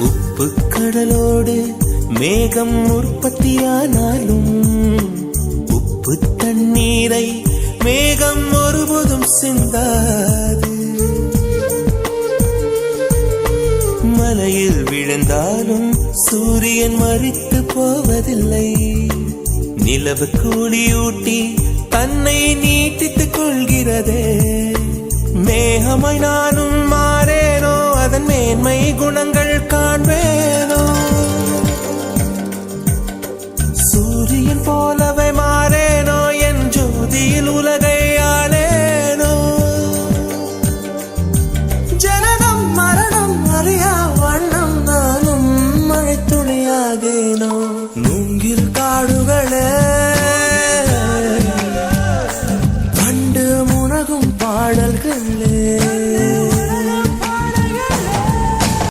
உப்பு கடலோடு மேகம் உற்பத்தியானாலும் உப்பு தண்ணீரை மேகம் ஒருபோதும் சிந்தாது. மலையில் விழுந்தாலும் சூரியன் மறித்து போவதில்லை. நிலவு கூலியூட்டி தன்னை நீட்டித்துக் கொள்கிறதே. மேகமாய் நானும் நீர் போலவே மாறேனோ? என் ஜோதியில் உலகை ஆளேனோ? ஜனனம் மரணம் அறியா வண்ணம் நானும் மழைத்துணியாகேனோ மூங்கில் காடுகளே கண்டு முனகும் பாடல்களே